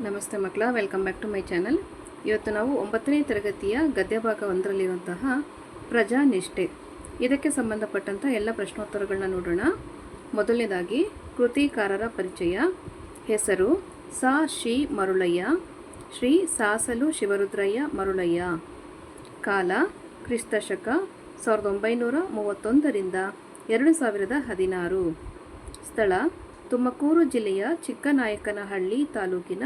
ನಮಸ್ತೆ ಮಕ್ಕಳ welcome back to my channel ಇವತ್ತು ನಾವು ಒಂಬತ್ತನೇ ತರಗತಿಯ ಗದ್ಯ ಭಾಗ ಒಂದರಲ್ಲಿರುವಂತಹ ಪ್ರಜಾನಿಷ್ಠೆ. ಇದಕ್ಕೆ ಸಂಬಂಧಪಟ್ಟಂಥ ಎಲ್ಲ ಪ್ರಶ್ನೋತ್ತರಗಳನ್ನ ನೋಡೋಣ. ಮೊದಲನೇದಾಗಿ, ಕೃತಿಕಾರರ ಪರಿಚಯ. ಹೆಸರು, ಸಾ ಶಿ ಮರುಳಯ್ಯ. ಶ್ರೀ ಸಾಸಲು ಶಿವರುದ್ರಯ್ಯ ಮರುಳಯ್ಯ. ಕಾಲ, ಕ್ರಿಸ್ತಶಕ, ಸಾವಿರದ ಒಂಬೈನೂರ ಮೂವತ್ತೊಂದರಿಂದ ಎರಡು ಸಾವಿರದ ಹದಿನಾರು. ಸ್ಥಳ, ತುಮಕೂರು ಜಿಲ್ಲೆಯ ಚಿಕ್ಕನಾಯಕನಹಳ್ಳಿ ತಾಲೂಕಿನ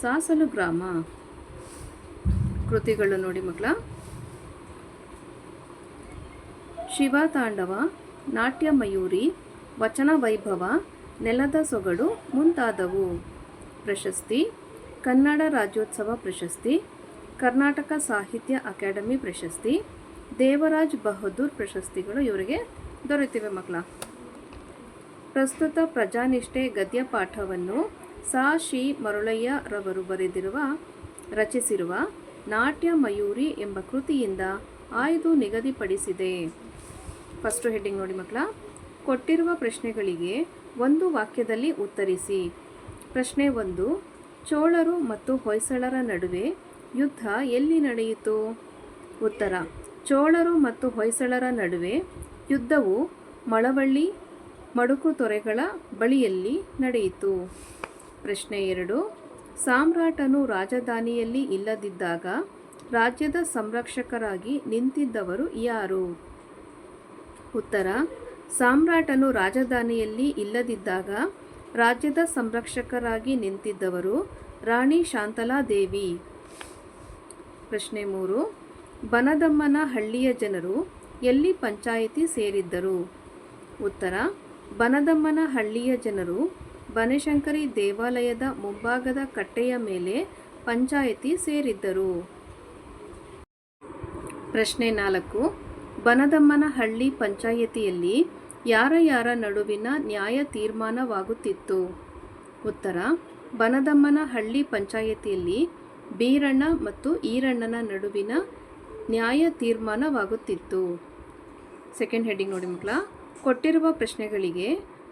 ಸಾಸಲು ಗ್ರಾಮ ಕೃತಿಗಳು ನೋಡಿ ಮಕ್ಕಳ. ಶಿವತಾಂಡವ ನಾಟ್ಯ ಮಯೂರಿ, ವಚನ ವೈಭವ, ನೆಲದ ಸೊಗಡು ಮುಂತಾದವು. ಪ್ರಶಸ್ತಿ, ಕನ್ನಡ ರಾಜ್ಯೋತ್ಸವ ಪ್ರಶಸ್ತಿ, ಕರ್ನಾಟಕ ಸಾಹಿತ್ಯ ಅಕಾಡೆಮಿ ಪ್ರಶಸ್ತಿ, ದೇವರಾಜ್ ಬಹದ್ದೂರ್ ಪ್ರಶಸ್ತಿಗಳು ಇವರಿಗೆ ದೊರೆತಿವೆ ಮಕ್ಕಳ. ಪ್ರಸ್ತುತ ಪ್ರಜಾನಿಷ್ಠೆ ಗದ್ಯ ಪಾಠವನ್ನು ಸಾ ಶಿ ಮರುಳಯ್ಯ ರವರು ಬರೆದಿರುವ, ರಚಿಸಿರುವ ನಾಟ್ಯ ಮಯೂರಿ ಎಂಬ ಕೃತಿಯಿಂದ ಆಯ್ದು ನಿಗದಿಪಡಿಸಿದೆ. ಫಸ್ಟು ಹೆಡ್ಡಿಂಗ್ ನೋಡಿ ಮಕ್ಕಳ. ಕೊಟ್ಟಿರುವ ಪ್ರಶ್ನೆಗಳಿಗೆ ಒಂದು ವಾಕ್ಯದಲ್ಲಿ ಉತ್ತರಿಸಿ. ಪ್ರಶ್ನೆ ಒಂದು, ಚೋಳರು ಮತ್ತು ಹೊಯ್ಸಳರ ನಡುವೆ ಯುದ್ಧ ಎಲ್ಲಿ ನಡೆಯಿತು? ಉತ್ತರ, ಚೋಳರು ಮತ್ತು ಹೊಯ್ಸಳರ ನಡುವೆ ಯುದ್ಧವು ಮಳವಳ್ಳಿ ಮಡುಕು ತೊರೆಗಳ ಬಳಿಯಲ್ಲಿ ನಡೆಯಿತು. ಪ್ರಶ್ನೆ ಎರಡು. ಸಾಮ್ರಾಟನು ರಾಜಧಾನಿಯಲ್ಲಿ ಇಲ್ಲದಿದ್ದಾಗ ರಾಜ್ಯದ ಸಂರಕ್ಷಕರಾಗಿ ನಿಂತಿದ್ದವರು ಯಾರು? ಉತ್ತರ. ಸಾಮ್ರಾಟನು ರಾಜಧಾನಿಯಲ್ಲಿ ಇಲ್ಲದಿದ್ದಾಗ ರಾಜ್ಯದ ಸಂರಕ್ಷಕರಾಗಿ ನಿಂತಿದ್ದವರು ರಾಣಿ ಶಾಂತಲಾದೇವಿ ಪ್ರಶ್ನೆ ಮೂರು. ಬನದಮ್ಮನ ಹಳ್ಳಿಯ ಜನರು ಎಲ್ಲಿ ಪಂಚಾಯಿತಿ ಸೇರಿದ್ದರು? ಉತ್ತರ. ಬನದಮ್ಮನ ಹಳ್ಳಿಯ ಜನರು ಬನಶಂಕರಿ ದೇವಾಲಯದ ಮುಂಭಾಗದ ಕಟ್ಟೆಯ ಮೇಲೆ ಪಂಚಾಯಿತಿ ಸೇರಿದ್ದರು. ಪ್ರಶ್ನೆ ನಾಲ್ಕು. ಬನದಮ್ಮನ ಹಳ್ಳಿ ಪಂಚಾಯಿತಿಯಲ್ಲಿ ಯಾರ ಯಾರ ನಡುವಿನ ನ್ಯಾಯ ತೀರ್ಮಾನವಾಗುತ್ತಿತ್ತು? ಉತ್ತರ. ಬನದಮ್ಮನ ಹಳ್ಳಿ ಪಂಚಾಯಿತಿಯಲ್ಲಿ ಬೀರಣ್ಣ ಮತ್ತು ಈರಣ್ಣನ ನಡುವಿನ ನ್ಯಾಯ ತೀರ್ಮಾನವಾಗುತ್ತಿತ್ತು. ಸೆಕೆಂಡ್ ಹೆಡ್ಡಿಂಗ್ ನೋಡಿ ಮಕ್ಕಳ, ಕೊಟ್ಟಿರುವ ಪ್ರಶ್ನೆಗಳಿಗೆ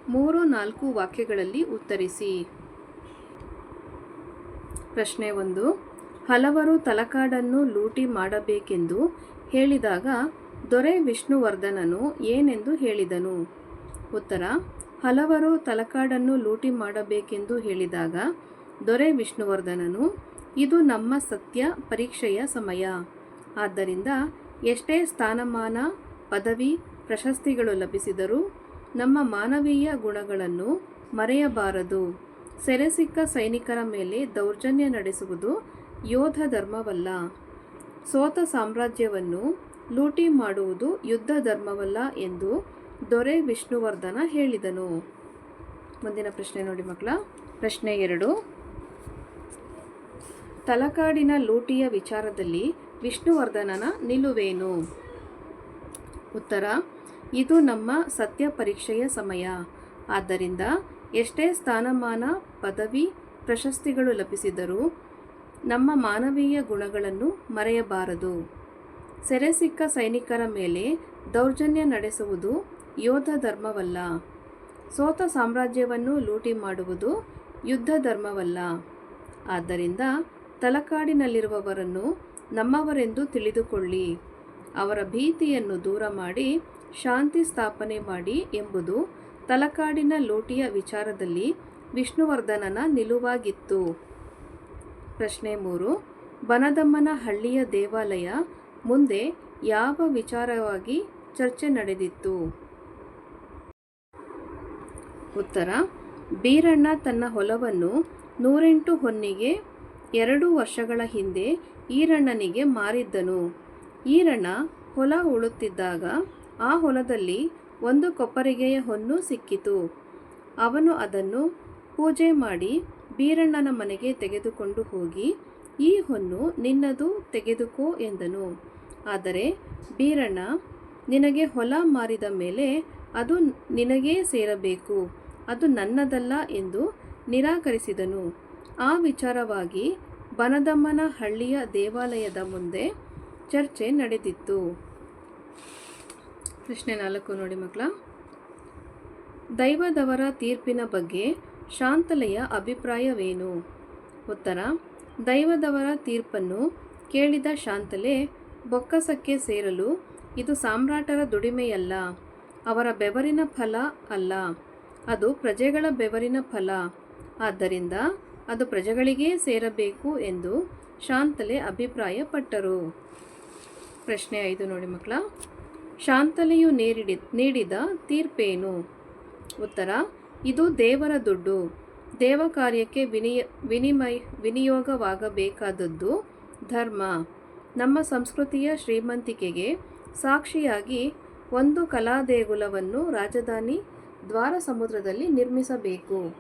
ಮೂರು ನಾಲ್ಕು ವಾಕ್ಯಗಳಲ್ಲಿ ಉತ್ತರಿಸಿ. ಪ್ರಶ್ನೆ ಒಂದು, ಹಲವರು ತಲಕಾಡನ್ನು ಲೂಟಿ ಮಾಡಬೇಕೆಂದು ಹೇಳಿದಾಗ ದೊರೆ ವಿಷ್ಣುವರ್ಧನನು ಏನೆಂದು ಹೇಳಿದನು? ಉತ್ತರ, ಹಲವರು ತಲಕಾಡನ್ನು ಲೂಟಿ ಮಾಡಬೇಕೆಂದು ಹೇಳಿದಾಗ ದೊರೆ ವಿಷ್ಣುವರ್ಧನನು, ಇದು ನಮ್ಮ ಸತ್ಯ ಪರೀಕ್ಷೆಯ ಸಮಯ. ಆದ್ದರಿಂದ ಎಷ್ಟೇ ಸ್ಥಾನಮಾನ, ಪದವಿ, ಪ್ರಶಸ್ತಿಗಳು ಲಭಿಸಿದರೂ ನಮ್ಮ ಮಾನವೀಯ ಗುಣಗಳನ್ನು ಮರೆಯಬಾರದು. ಸೆರೆಸಿಕ್ಕ ಸೈನಿಕರ ಮೇಲೆ ದೌರ್ಜನ್ಯ ನಡೆಸುವುದು ಯೋಧ ಧರ್ಮವಲ್ಲ. ಸೋತ ಸಾಮ್ರಾಜ್ಯವನ್ನು ಲೂಟಿ ಮಾಡುವುದು ಯುದ್ಧ ಧರ್ಮವಲ್ಲ ಎಂದು ದೊರೆ ವಿಷ್ಣುವರ್ಧನ ಹೇಳಿದನು. ಮುಂದಿನ ಪ್ರಶ್ನೆ ನೋಡಿ ಮಕ್ಕಳ. ಪ್ರಶ್ನೆ ಎರಡು. ತಲಕಾಡಿನ ಲೂಟಿಯ ವಿಚಾರದಲ್ಲಿ ವಿಷ್ಣುವರ್ಧನನ ನಿಲುವೇನು? ಉತ್ತರ ಇದು ನಮ್ಮ ಸತ್ಯ ಪರೀಕ್ಷೆಯ ಸಮಯ. ಆದ್ದರಿಂದ ಎಷ್ಟೇ ಸ್ಥಾನಮಾನ, ಪದವಿ, ಪ್ರಶಸ್ತಿಗಳು ಲಭಿಸಿದರೂ ನಮ್ಮ ಮಾನವೀಯ ಗುಣಗಳನ್ನು ಮರೆಯಬಾರದು. ಸೆರೆಸಿಕ್ಕ ಸೈನಿಕರ ಮೇಲೆ ದೌರ್ಜನ್ಯ ನಡೆಸುವುದು ಯೋಧ ಧರ್ಮವಲ್ಲ. ಸೋತ ಸಾಮ್ರಾಜ್ಯವನ್ನು ಲೂಟಿ ಮಾಡುವುದು ಯುದ್ಧ ಧರ್ಮವಲ್ಲ. ಆದ್ದರಿಂದ ತಲಕಾಡಿನಲ್ಲಿರುವವರನ್ನು ನಮ್ಮವರೆಂದು ತಿಳಿದುಕೊಳ್ಳಿ. ಅವರ ಭೀತಿಯನ್ನು ದೂರ ಮಾಡಿ ಶಾಂತಿ ಸ್ಥಾಪನೆ ಮಾಡಿ ಎಂಬುದು ತಲಕಾಡಿನ ಲೋಟಿಯ ವಿಚಾರದಲ್ಲಿ ವಿಷ್ಣುವರ್ಧನನ ನಿಲುವಾಗಿತ್ತು. ಪ್ರಶ್ನೆ ಮೂರು. ಬನದಮ್ಮನ ಹಳ್ಳಿಯ ದೇವಾಲಯ ಮುಂದೆ ಯಾವ ವಿಚಾರವಾಗಿ ಚರ್ಚೆ ನಡೆದಿತ್ತು? ಉತ್ತರ. ಬೀರಣ್ಣ ತನ್ನ ಹೊಲವನ್ನು ನೂರೆಂಟು ಹೊನ್ನಿಗೆ ಎರಡು ವರ್ಷಗಳ ಹಿಂದೆ ಈರಣ್ಣನಿಗೆ ಮಾರಿದ್ದನು. ಈರಣ್ಣ ಹೊಲ ಉಳುತ್ತಿದ್ದಾಗ ಆ ಹೊಲದಲ್ಲಿ ಒಂದು ಕೊಪ್ಪರಿಗೆಯ ಹೊನ್ನು ಸಿಕ್ಕಿತು. ಅವನು ಅದನ್ನು ಪೂಜೆ ಮಾಡಿ ಬೀರಣ್ಣನ ಮನೆಗೆ ತೆಗೆದುಕೊಂಡು ಹೋಗಿ, ಈ ಹೊನ್ನು ನಿನ್ನದು ತೆಗೆದುಕೋ ಎಂದನು. ಆದರೆ ಬೀರಣ್ಣ, ನಿನಗೆ ಹೊಲ ಮಾರಿದ ಮೇಲೆ ಅದು ನಿನಗೇ ಸೇರಬೇಕು, ಅದು ನನ್ನದಲ್ಲ ಎಂದು ನಿರಾಕರಿಸಿದನು. ಆ ವಿಚಾರವಾಗಿ ಬನದಮ್ಮನ ಹಳ್ಳಿಯ ದೇವಾಲಯದ ಮುಂದೆ ಚರ್ಚೆ ನಡೆದಿತ್ತು. ಪ್ರಶ್ನೆ ನಾಲ್ಕು ನೋಡಿ ಮಕ್ಕಳ. ದೈವದವರ ತೀರ್ಪಿನ ಬಗ್ಗೆ ಶಾಂತಲೆಯ ಅಭಿಪ್ರಾಯವೇನು? ಉತ್ತರ, ದೈವದವರ ತೀರ್ಪನ್ನು ಕೇಳಿದ ಶಾಂತಲೆ ಬೊಕ್ಕಸಕ್ಕೆ ಸೇರಲು ಇದು ಸಾಮ್ರಾಟರ ದುಡಿಮೆಯಲ್ಲ, ಅವರ ಬೆವರಿನ ಫಲ ಅಲ್ಲ, ಅದು ಪ್ರಜೆಗಳ ಬೆವರಿನ ಫಲ, ಆದ್ದರಿಂದ ಅದು ಪ್ರಜೆಗಳಿಗೇ ಸೇರಬೇಕು ಎಂದು ಶಾಂತಲೆ ಅಭಿಪ್ರಾಯಪಟ್ಟರು. ಪ್ರಶ್ನೆ ಐದು ನೋಡಿ ಮಕ್ಕಳ. ಶಾಂತಲೆಯು ನೀಡಿ ನೀಡಿದ ತೀರ್ಪೇನು? ಉತ್ತರ, ಇದು ದೇವರ ದುಡ್ಡು. ದೇವ ಕಾರ್ಯಕ್ಕೆ ವಿನಿಯ, ವಿನಿಮಯ, ವಿನಿಯೋಗವಾಗಬೇಕಾದದ್ದು ಧರ್ಮ. ನಮ್ಮ ಸಂಸ್ಕೃತಿಯ ಶ್ರೀಮಂತಿಕೆಗೆ ಸಾಕ್ಷಿಯಾಗಿ ಒಂದು ಕಲಾದೇಗುಲವನ್ನು ರಾಜಧಾನಿ ದ್ವಾರ ಸಮುದ್ರದಲ್ಲಿ ನಿರ್ಮಿಸಬೇಕು.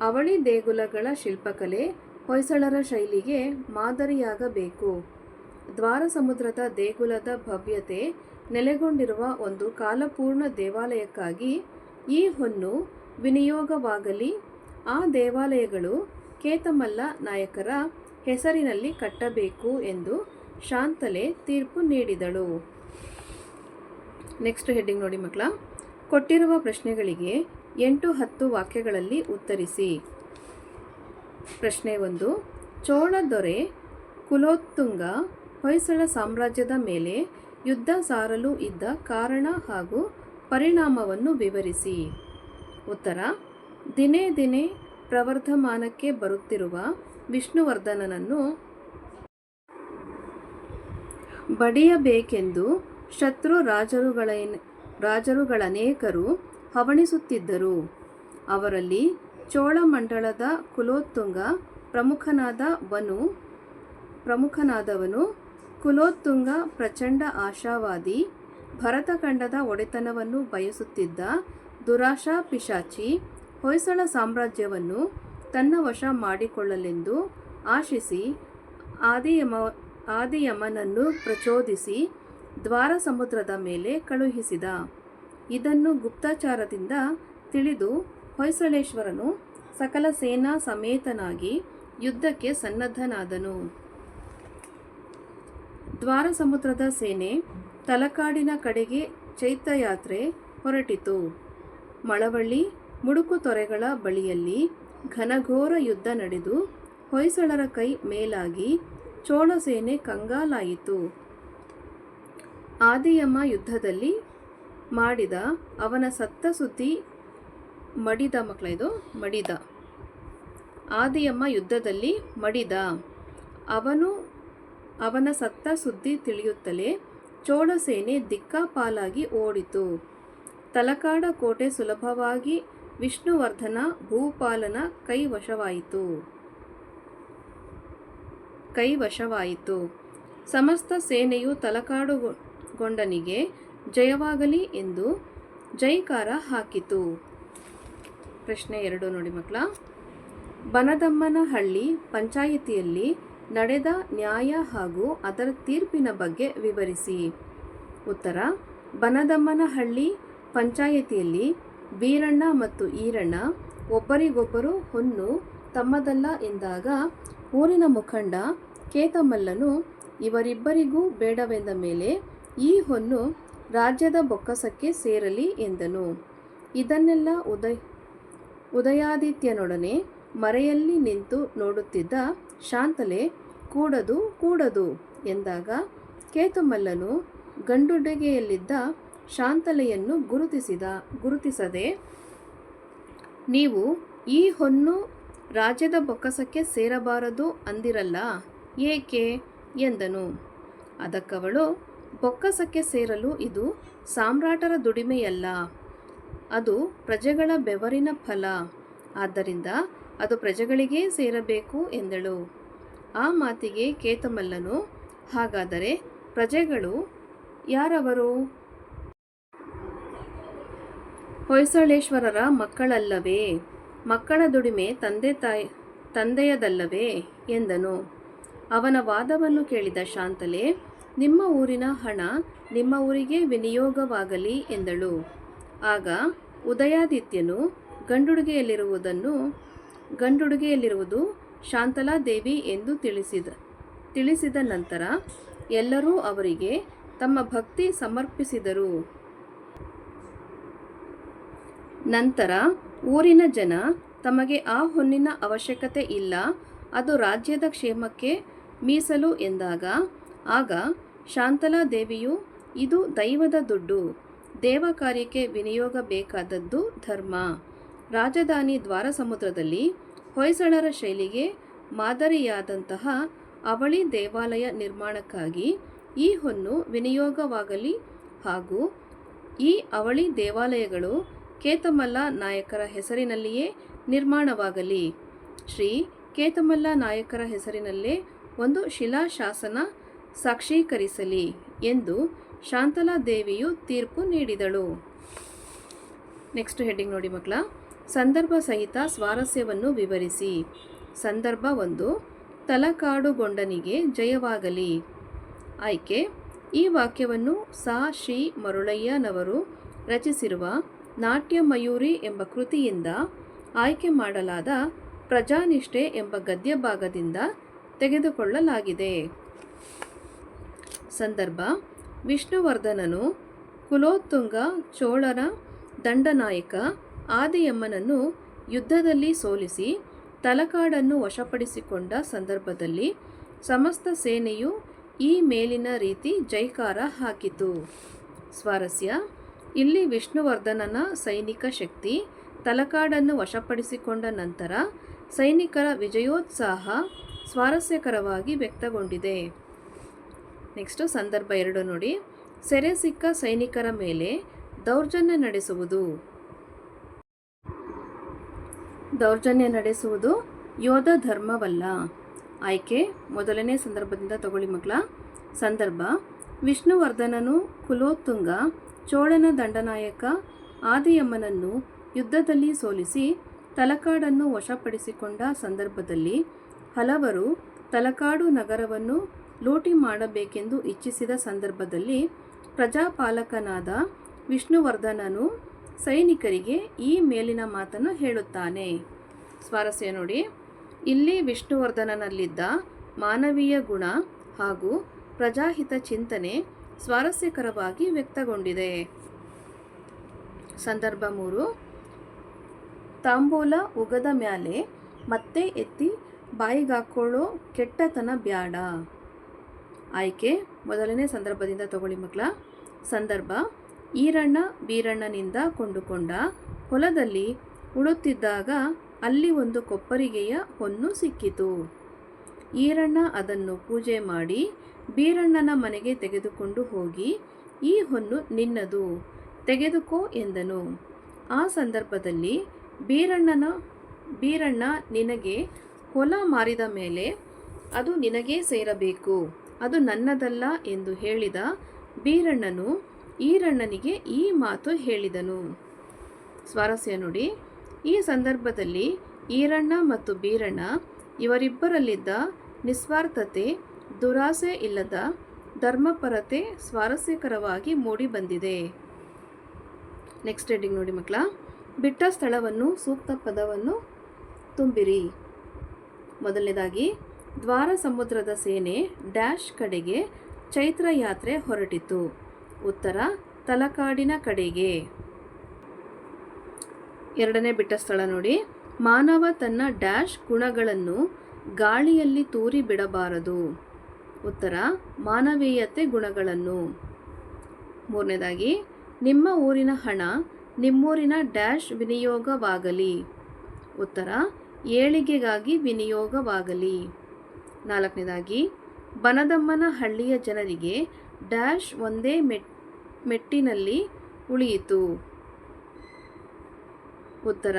ಅವಳಿ ದೇಗುಲಗಳ ಶಿಲ್ಪಕಲೆ ಹೊಯ್ಸಳರ ಶೈಲಿಗೆ ಮಾದರಿಯಾಗಬೇಕು. ದ್ವಾರ ಸಮುದ್ರದ ದೇಗುಲದ ಭವ್ಯತೆ ನೆಲೆಗೊಂಡಿರುವ ಒಂದು ಕಾಲಪೂರ್ಣ ದೇವಾಲಯಕ್ಕಾಗಿ ಈ ಹೊನ್ನು ವಿನಿಯೋಗವಾಗಲಿ. ಆ ದೇವಾಲಯಗಳು ಕೇತಮಲ್ಲ ನಾಯಕರ ಹೆಸರಿನಲ್ಲಿ ಕಟ್ಟಬೇಕು ಎಂದು ಶಾಂತಲೆ ತೀರ್ಪು ನೀಡಿದಳು. ನೆಕ್ಸ್ಟ್ ಹೆಡ್ಡಿಂಗ್ ನೋಡಿ ಮಕ್ಕಳ. ಕೊಟ್ಟಿರುವ ಪ್ರಶ್ನೆಗಳಿಗೆ ಎಂಟು ಹತ್ತು ವಾಕ್ಯಗಳಲ್ಲಿ ಉತ್ತರಿಸಿ. ಪ್ರಶ್ನೆ ಒಂದು. ಚೋಳ ದೊರೆ ಕುಲೋತ್ತುಂಗ ಹೊಯ್ಸಳ ಸಾಮ್ರಾಜ್ಯದ ಮೇಲೆ ಯುದ್ಧ ಸಾರಲು ಇದ್ದ ಕಾರಣ ಹಾಗೂ ಪರಿಣಾಮವನ್ನು ವಿವರಿಸಿ. ಉತ್ತರ, ದಿನೇ ದಿನೇ ಪ್ರವರ್ಧಮಾನಕ್ಕೆ ಬರುತ್ತಿರುವ ವಿಷ್ಣುವರ್ಧನನನ್ನು ಬಡಿಯಬೇಕೆಂದು ಶತ್ರು ರಾಜರುಗಳ ರಾಜರುಗಳನೇಕರು ಹವಣಿಸುತ್ತಿದ್ದರು. ಅವರಲ್ಲಿ ಚೋಳಮಂಡಳದ ಕುಲೋತ್ತುಂಗ ಪ್ರಮುಖನಾದ ವನು, ಪ್ರಮುಖನಾದವನು ಕುಲೋತ್ತುಂಗ ಪ್ರಚಂಡ ಆಶಾವಾದಿ, ಭರತಖಂಡದ ಒಡೆತನವನ್ನು ಬಯಸುತ್ತಿದ್ದ ದುರಾಶಾ ಪಿಶಾಚಿ, ಹೊಯ್ಸಳ ಸಾಮ್ರಾಜ್ಯವನ್ನು ತನ್ನ ವಶ ಮಾಡಿಕೊಳ್ಳಲೆಂದು ಆಶಿಸಿ ಆದಿಯಮ, ಆದಿಯಮನನ್ನು ಪ್ರಚೋದಿಸಿ ದ್ವಾರ ಸಮುದ್ರದ ಮೇಲೆ ಕಳುಹಿಸಿದ. ಇದನ್ನು ಗುಪ್ತಚಾರದಿಂದ ತಿಳಿದು ಹೊಯ್ಸಳೇಶ್ವರನು ಸಕಲ ಸೇನಾ ಸಮೇತನಾಗಿ ಯುದ್ಧಕ್ಕೆ ಸನ್ನದ್ಧನಾದನು. ದ್ವಾರ ಸಮುದ್ರದ ಸೇನೆ ತಲಕಾಡಿನ ಕಡೆಗೆ ಚೈತ್ರಯಾತ್ರೆ ಹೊರಟಿತು. ಮಳವಳ್ಳಿ, ಮುಡುಕು ತೊರೆಗಳ ಬಳಿಯಲ್ಲಿ ಘನಘೋರ ಯುದ್ಧ ನಡೆದು ಹೊಯ್ಸಳರ ಕೈ ಮೇಲಾಗಿ ಚೋಳ ಸೇನೆ ಕಂಗಾಲಾಯಿತು. ಆದಿಯಮ್ಮ ಯುದ್ಧದಲ್ಲಿ ಮಾಡಿದ ಅವನ ಸತ್ತ ಸುದ್ದಿ ಮಡಿದ ಮಕ್ಕಳಿದು ಮಡಿದ. ಆದಿಯಮ್ಮ ಯುದ್ಧದಲ್ಲಿ ಮಡಿದ. ಅವನು ಅವನ ಸತ್ತ ಸುದ್ದಿ ತಿಳಿಯುತ್ತಲೇ ಚೋಳ ಸೇನೆ ದಿಕ್ಕಾಪಾಲಾಗಿ ಓಡಿತು. ತಲಕಾಡ ಕೋಟೆ ಸುಲಭವಾಗಿ ವಿಷ್ಣುವರ್ಧನ ಭೂಪಾಲನ ಕೈವಶವಾಯಿತು. ಕೈವಶವಾಯಿತು. ಸಮಸ್ತ ಸೇನೆಯು ತಲಕಾಡುಗೊಂಡನಿಗೆ ಜಯವಾಗಲಿ ಎಂದು ಜೈಕಾರ ಹಾಕಿತು. ಪ್ರಶ್ನೆ ಎರಡು ನೋಡಿ ಮಕ್ಕಳ. ಬನದಮ್ಮನಹಳ್ಳಿ ಪಂಚಾಯಿತಿಯಲ್ಲಿ ನಡೆದ ನ್ಯಾಯ ಹಾಗೂ ಅದರ ತೀರ್ಪಿನ ಬಗ್ಗೆ ವಿವರಿಸಿ. ಉತ್ತರ, ಬನದಮ್ಮನಹಳ್ಳಿ ಪಂಚಾಯಿತಿಯಲ್ಲಿ ಬೀರಣ್ಣ ಮತ್ತು ಈರಣ್ಣ ಒಬ್ಬರಿಗೊಬ್ಬರು ಹೊನ್ನು ತಮ್ಮದಲ್ಲ ಎಂದಾಗ ಊರಿನ ಮುಖಂಡ ಕೇತಮಲ್ಲನು ಇವರಿಬ್ಬರಿಗೂ ಬೇಡವೆಂದ ಮೇಲೆ ಈ ಹೊನ್ನು ರಾಜ್ಯದ ಬೊಕ್ಕಸಕ್ಕೆ ಸೇರಲಿ ಎಂದನು. ಇದನ್ನೆಲ್ಲ ಉದಯ್, ಉದಯಾದಿತ್ಯನೊಡನೆ ಮರೆಯಲ್ಲಿ ನಿಂತು ನೋಡುತ್ತಿದ್ದ ಶಾಂತಲೆ ಕೂಡದು ಕೂಡದು ಎಂದಾಗ ಕೇತುಮಲ್ಲನು ಗಂಡುಡುಗೆಯಲ್ಲಿದ್ದ ಶಾಂತಲೆಯನ್ನು ಗುರುತಿಸಿದ, ಗುರುತಿಸದೆ, ನೀವು ಈ ಹೊನ್ನು ರಾಜ್ಯದ ಬೊಕ್ಕಸಕ್ಕೆ ಸೇರಬಾರದು ಅಂದಿರಲ್ಲ, ಏಕೆ? ಎಂದನು. ಅದಕ್ಕವಳು, ಬೊಕ್ಕಸಕ್ಕೆ ಸೇರಲು ಇದು ಸಾಮ್ರಾಟರ ದುಡಿಮೆಯಲ್ಲ, ಅದು ಪ್ರಜೆಗಳ ಬೆವರಿನ ಫಲ. ಆದ್ದರಿಂದ ಅದು ಪ್ರಜೆಗಳಿಗೇ ಸೇರಬೇಕು ಎಂದಳು. ಆ ಮಾತಿಗೆ ಕೇತಮಲ್ಲನು, ಹಾಗಾದರೆ ಪ್ರಜೆಗಳು ಯಾರವರು? ಹೊಯ್ಸಳೇಶ್ವರರ ಮಕ್ಕಳಲ್ಲವೇ? ಮಕ್ಕಳ ದುಡಿಮೆ ತಂದೆ ತಾಯಿ, ತಂದೆಯದಲ್ಲವೇ? ಎಂದನು. ಅವನ ವಾದವನ್ನು ಕೇಳಿದ ಶಾಂತಲೆ, ನಿಮ್ಮ ಊರಿನ ಹಣ ನಿಮ್ಮ ಊರಿಗೆ ವಿನಿಯೋಗವಾಗಲಿ ಎಂದಳು. ಆಗ ಉದಯಾದಿತ್ಯನು ಗಂಡುಡುಗೆಯಲ್ಲಿರುವುದನ್ನು ಗಂಡುಡುಗೆಯಲ್ಲಿರುವುದು ಶಾಂತಲಾದೇವಿ ಎಂದು ತಿಳಿಸಿದ. ತಿಳಿಸಿದ ನಂತರ ಎಲ್ಲರೂ ಅವರಿಗೆ ತಮ್ಮ ಭಕ್ತಿ ಸಮರ್ಪಿಸಿದರು. ನಂತರ ಊರಿನ ಜನ ತಮಗೆ ಆ ಹೊನ್ನಿನ ಅವಶ್ಯಕತೆ ಇಲ್ಲ, ಅದು ರಾಜ್ಯದ ಕ್ಷೇಮಕ್ಕೆ ಮೀಸಲು ಎಂದಾಗ, ಆಗ ಶಾಂತಲಾ ದೇವಿಯು, ಇದು ದೈವದ ದುಡ್ಡು, ದೇವ ಕಾರ್ಯಕ್ಕೆ ವಿನಿಯೋಗ ಬೇಕಾದದ್ದು ಧರ್ಮ. ರಾಜಧಾನಿ ದ್ವಾರಸಮುದ್ರದಲ್ಲಿ ಹೊಯ್ಸಳರ ಶೈಲಿಗೆ ಮಾದರಿಯಾದಂತಹ ಅವಳಿ ದೇವಾಲಯ ನಿರ್ಮಾಣಕ್ಕಾಗಿ ಈ ಹೊನ್ನು ವಿನಿಯೋಗವಾಗಲಿ ಹಾಗೂ ಈ ಅವಳಿ ದೇವಾಲಯಗಳು ಕೇತಮಲ್ಲ ನಾಯಕರ ಹೆಸರಿನಲ್ಲಿಯೇ ನಿರ್ಮಾಣವಾಗಲಿ. ಶ್ರೀ ಕೇತಮಲ್ಲ ನಾಯಕರ ಹೆಸರಿನಲ್ಲೇ ಒಂದು ಶಿಲಾಶಾಸನ ಸಾಕ್ಷೀಕರಿಸಲಿ ಎಂದು ಶಾಂತಲಾ ದೇವಿಯು ತೀರ್ಪು ನೀಡಿದಳು. ನೆಕ್ಸ್ಟ್ ಹೆಡ್ಡಿಂಗ್ ನೋಡಿ ಮಕ್ಕಳ. ಸಂದರ್ಭ ಸಹಿತ ಸ್ವಾರಸ್ಯವನ್ನು ವಿವರಿಸಿ. ಸಂದರ್ಭ ಒಂದು, ತಲಕಾಡುಗೊಂಡನಿಗೆ ಜಯವಾಗಲಿ. ಆಯ್ಕೆ, ಈ ವಾಕ್ಯವನ್ನು ಸಾ ಶಿ ಮರುಳಯ್ಯನವರು ರಚಿಸಿರುವ ನಾಟ್ಯ ಮಯೂರಿ ಎಂಬ ಕೃತಿಯಿಂದ ಆಯ್ಕೆ ಮಾಡಲಾದ ಪ್ರಜಾನಿಷ್ಠೆ ಎಂಬ ಗದ್ಯ ಭಾಗದಿಂದ ತೆಗೆದುಕೊಳ್ಳಲಾಗಿದೆ. ಸಂದರ್ಭ, ವಿಷ್ಣುವರ್ಧನನು ಕುಲೋತ್ತುಂಗ ಚೋಳರ ದಂಡನಾಯಕ ಆದಿಯಮ್ಮನನ್ನು ಯುದ್ಧದಲ್ಲಿ ಸೋಲಿಸಿ ತಲಕಾಡನ್ನು ವಶಪಡಿಸಿಕೊಂಡ ಸಂದರ್ಭದಲ್ಲಿ ಸಮಸ್ತ ಸೇನೆಯು ಈ ಮೇಲಿನ ರೀತಿ ಜೈಕಾರ ಹಾಕಿತು. ಸ್ವಾರಸ್ಯ, ಇಲ್ಲಿ ವಿಷ್ಣುವರ್ಧನನ ಸೈನಿಕ ಶಕ್ತಿ ತಲಕಾಡನ್ನು ವಶಪಡಿಸಿಕೊಂಡ ನಂತರ ಸೈನಿಕರ ವಿಜಯೋತ್ಸಾಹ ಸ್ವಾರಸ್ಯಕರವಾಗಿ ವ್ಯಕ್ತಗೊಂಡಿದೆ. ನೆಕ್ಸ್ಟ್ ಸಂದರ್ಭ ಎರಡು ನೋಡಿ. ಸೆರೆ ಸಿಕ್ಕ ಸೈನಿಕರ ಮೇಲೆ ದೌರ್ಜನ್ಯ ನಡೆಸುವುದು. ದೌರ್ಜನ್ಯ ನಡೆಸುವುದು ಯೋಧ ಧರ್ಮವಲ್ಲ. ಆಯ್ಕೆ, ಮೊದಲನೇ ಸಂದರ್ಭದಿಂದ ತಗೊಳ್ಳಿ ಮಕ್ಕಳ ಸಂದರ್ಭ, ವಿಷ್ಣುವರ್ಧನನು ಕುಲೋತ್ತುಂಗ, ಚೋಳನ ದಂಡನಾಯಕ ಆದಿಯಮ್ಮನನ್ನು ಯುದ್ಧದಲ್ಲಿ ಸೋಲಿಸಿ ತಲಕಾಡನ್ನು ವಶಪಡಿಸಿಕೊಂಡ ಸಂದರ್ಭದಲ್ಲಿ ಹಲವರು ತಲಕಾಡು ನಗರವನ್ನು ಲೂಟಿ ಮಾಡಬೇಕೆಂದು ಇಚ್ಛಿಸಿದ ಸಂದರ್ಭದಲ್ಲಿ ಪ್ರಜಾಪಾಲಕನಾದ ವಿಷ್ಣುವರ್ಧನನು ಸೈನಿಕರಿಗೆ ಈ ಮೇಲಿನ ಮಾತನ್ನು ಹೇಳುತ್ತಾನೆ. ಸ್ವಾರಸ್ಯ ನೋಡಿ. ಇಲ್ಲಿ ವಿಷ್ಣುವರ್ಧನನಲ್ಲಿದ್ದ ಮಾನವೀಯ ಗುಣ ಹಾಗೂ ಪ್ರಜಾಹಿತ ಚಿಂತನೆ ಸ್ವಾರಸ್ಯಕರವಾಗಿ ವ್ಯಕ್ತಗೊಂಡಿದೆ. ಸಂದರ್ಭ ಮೂರು. ತಾಂಬೂಲ ಉಗದ ಮ್ಯಾಲೆ ಮತ್ತೆ ಎತ್ತಿ ಬಾಯಿಗಾಕೊಳ್ಳೋ ಕೆಟ್ಟತನ ಬ್ಯಾಡ. ಆಯ್ಕೆ. ಮೊದಲನೇ ಸಂದರ್ಭದಿಂದ ತಗೊಳ್ಳಿ ಮಕ್ಕಳ. ಸಂದರ್ಭ ಈರಣ್ಣ ಬೀರಣ್ಣನಿಂದ ಕೊಂಡುಕೊಂಡ ಹೊಲದಲ್ಲಿ ಉಳುತ್ತಿದ್ದಾಗ ಅಲ್ಲಿ ಒಂದು ಕೊಪ್ಪರಿಗೆಯ ಹೊನ್ನು ಸಿಕ್ಕಿತು. ಈರಣ್ಣ ಅದನ್ನು ಪೂಜೆ ಮಾಡಿ ಬೀರಣ್ಣನ ಮನೆಗೆ ತೆಗೆದುಕೊಂಡು ಹೋಗಿ ಈ ಹೊನ್ನು ನಿನ್ನದು, ತೆಗೆದುಕೋ ಎಂದನು. ಆ ಸಂದರ್ಭದಲ್ಲಿ ಬೀರಣ್ಣನ, ಬೀರಣ್ಣ ನಿನಗೆ ಹೊಲ ಮಾರಿದ ಮೇಲೆ ಅದು ನಿನಗೇ ಸೇರಬೇಕು, ಅದು ನನ್ನದಲ್ಲ ಎಂದು ಹೇಳಿದ ಬೀರಣ್ಣನು ಈರಣ್ಣನಿಗೆ ಈ ಮಾತು ಹೇಳಿದನು. ಸ್ವಾರಸ್ಯ ನೋಡಿ, ಈ ಸಂದರ್ಭದಲ್ಲಿ ಈರಣ್ಣ ಮತ್ತು ಬೀರಣ್ಣ ಇವರಿಬ್ಬರಲ್ಲಿದ್ದ ನಿಸ್ವಾರ್ಥತೆ, ದುರಾಸೆ ಇಲ್ಲದ ಧರ್ಮಪರತೆ ಸ್ವಾರಸ್ಯಕರವಾಗಿ ಮೂಡಿಬಂದಿದೆ. ನೆಕ್ಸ್ಟ್ ಹೆಡ್ಡಿಂಗ್ ನೋಡಿ ಮಕ್ಕಳ, ಬಿಟ್ಟ ಸ್ಥಳವನ್ನು, ಸೂಕ್ತ ಪದವನ್ನು ತುಂಬಿರಿ. ಮೊದಲನೇದಾಗಿ, ದ್ವಾರ ಸಮುದ್ರದ ಸೇನೆ ಡ್ಯಾಶ್ ಕಡೆಗೆ ಚೈತ್ರ ಯಾತ್ರೆ ಹೊರಟಿತು. ಉತ್ತರ, ತಲಕಾಡಿನ ಕಡೆಗೆ. ಎರಡನೇ ಬಿಟ್ಟ ಸ್ಥಳ ನೋಡಿ. ಮಾನವ ತನ್ನ ಡ್ಯಾಶ್ ಗುಣಗಳನ್ನು ಗಾಳಿಯಲ್ಲಿ ತೂರಿ ಬಿಡಬಾರದು. ಉತ್ತರ, ಮಾನವೀಯತೆ ಗುಣಗಳನ್ನು. ಮೂರನೇದಾಗಿ, ನಿಮ್ಮ ಊರಿನ ಹಣ ನಿಮ್ಮೂರಿನ ಡ್ಯಾಶ್ ವಿನಿಯೋಗವಾಗಲಿ. ಉತ್ತರ, ಏಳಿಗೆಗಾಗಿ ವಿನಿಯೋಗವಾಗಲಿ. ನಾಲ್ಕನೇದಾಗಿ ಬನದಮ್ಮನ ಹಳ್ಳಿಯ ಜನರಿಗೆ ಡ್ಯಾಶ್ ಒಂದೇ ಮೆಟ್, ಮೆಟ್ಟಿನಲ್ಲಿ ಉಳಿಯಿತು. ಉತ್ತರ,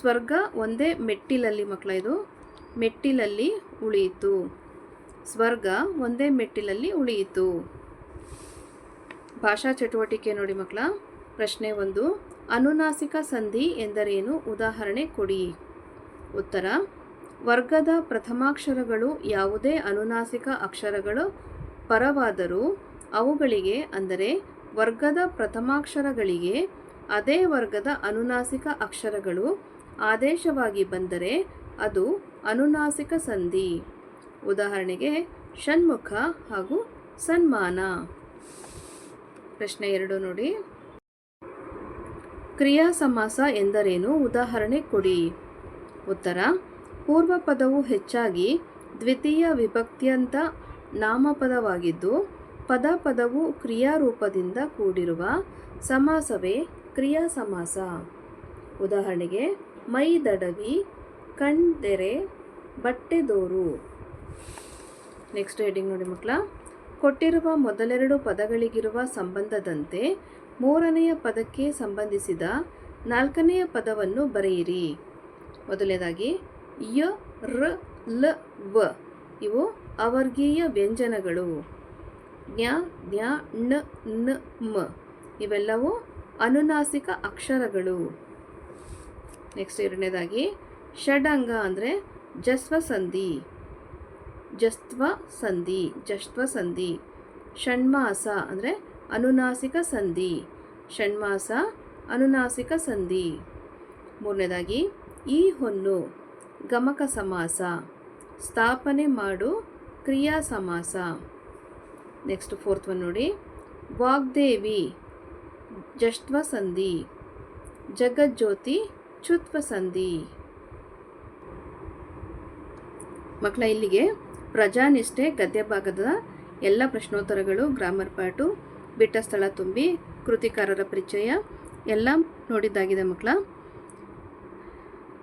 ಸ್ವರ್ಗ ಒಂದೇ ಮೆಟ್ಟಿಲಲ್ಲಿ ಮಕ್ಕಳ ಇದು, ಮೆಟ್ಟಿಲಲ್ಲಿ ಉಳಿಯಿತು. ಸ್ವರ್ಗ ಒಂದೇ ಮೆಟ್ಟಿಲಲ್ಲಿ ಉಳಿಯಿತು. ಭಾಷಾ ಚಟುವಟಿಕೆ ನೋಡಿ ಮಕ್ಕಳ, ಪ್ರಶ್ನೆ ಒಂದು, ಅನುನಾಸಿಕ ಸಂಧಿ ಎಂದರೇನು? ಉದಾಹರಣೆ ಕೊಡಿ. ಉತ್ತರ ವರ್ಗದ ಪ್ರಥಮಾಕ್ಷರಗಳು ಯಾವುದೇ ಅನುನಾಸಿಕ ಅಕ್ಷರಗಳು ಪರವಾದರೂ ಅವುಗಳಿಗೆ, ಅಂದರೆ ವರ್ಗದ ಪ್ರಥಮಾಕ್ಷರಗಳಿಗೆ, ಅದೇ ವರ್ಗದ ಅನುನಾಸಿಕ ಅಕ್ಷರಗಳು ಆದೇಶವಾಗಿ ಬಂದರೆ ಅದು ಅನುನಾಸಿಕ ಸಂಧಿ. ಉದಾಹರಣೆಗೆ, ಷಣ್ಮುಖ ಹಾಗೂ ಸನ್ಮಾನ. ಪ್ರಶ್ನೆ ಎರಡು ನೋಡಿ. ಕ್ರಿಯಾ ಸಮಾಸ ಎಂದರೇನು? ಉದಾಹರಣೆ ಕೊಡಿ. ಉತ್ತರ ಪೂರ್ವ ಪದವು ಹೆಚ್ಚಾಗಿ ದ್ವಿತೀಯ ವಿಭಕ್ತಿಯಂತ ನಾಮಪದವಾಗಿದ್ದು ಪದ ಪದವು ಕ್ರಿಯಾರೂಪದಿಂದ ಕೂಡಿರುವ ಸಮಾಸವೇ ಕ್ರಿಯಾ ಸಮಾಸ ಉದಾಹರಣೆಗೆ ಮೈದಡವಿ ಕಣ್ದೆರೆ ಬಟ್ಟೆದೋರು ನೆಕ್ಸ್ಟ್ ಹೆಡಿಂಗ್ ನೋಡಿ ಮಕ್ಕಳ. ಕೊಟ್ಟಿರುವ ಮೊದಲೆರಡು ಪದಗಳಿಗಿರುವ ಸಂಬಂಧದಂತೆ ಮೂರನೆಯ ಪದಕ್ಕೆ ಸಂಬಂಧಿಸಿದ ನಾಲ್ಕನೆಯ ಪದವನ್ನು ಬರೆಯಿರಿ. ಮೊದಲನೇದಾಗಿ ಯ, ರ, ಲ, ವ. ಇವು ಅವರ್ಗೀಯ ವ್ಯಂಜನಗಳು. ಜ್ಞ ಜ್ಞ ಣ ನ, ಮ. ಇವೆಲ್ಲವೂ ಅನುನಾಸಿಕ ಅಕ್ಷರಗಳು. ನೆಕ್ಸ್ಟ್ ಎರಡನೇದಾಗಿ, ಷಡಂಗ ಅಂದರೆ ಜಸ್ವ ಸಂಧಿ ಜಸ್ತ್ವ ಸಂಧಿ ಜಸ್ತ್ವ ಸಂಧಿ ಷಣ್ಮಾಸ ಅಂದರೆ ಅನುನಾಸಿಕ ಸಂಧಿ. ಷಣ್ಮಾಸ ಅನುನಾಸಿಕ ಸಂಧಿ. ಮೂರನೇದಾಗಿ, ಈ ಹೊನ್ನು. ಗಮಕ ಸಮಾಸ ಸ್ಥಾಪನೆ ಮಾಡು ಕ್ರಿಯಾ ಸಮಾಸ ನೆಕ್ಸ್ಟ್ ಫೋರ್ತ್ ಒನ್ ನೋಡಿ. ವಾಗ್ದೇವಿ ಜಷ್ಟ್ವ ಸಂಧಿ ಜಗಜ್ಯೋತಿ ಚುತ್ವ ಸಂಧಿ ಮಕ್ಕಳ ಇಲ್ಲಿಗೆ ಪ್ರಜಾನಿಷ್ಠೆ ಗದ್ಯ ಭಾಗದ ಎಲ್ಲ ಪ್ರಶ್ನೋತ್ತರಗಳು ಗ್ರಾಮರ್ ಪಾಟು ಬಿಟ್ಟ ಸ್ಥಳ ತುಂಬಿ, ಕೃತಿಕಾರರ ಪರಿಚಯ, ಎಲ್ಲ ನೋಡಿದ್ದಾಗಿದೆ ಮಕ್ಕಳ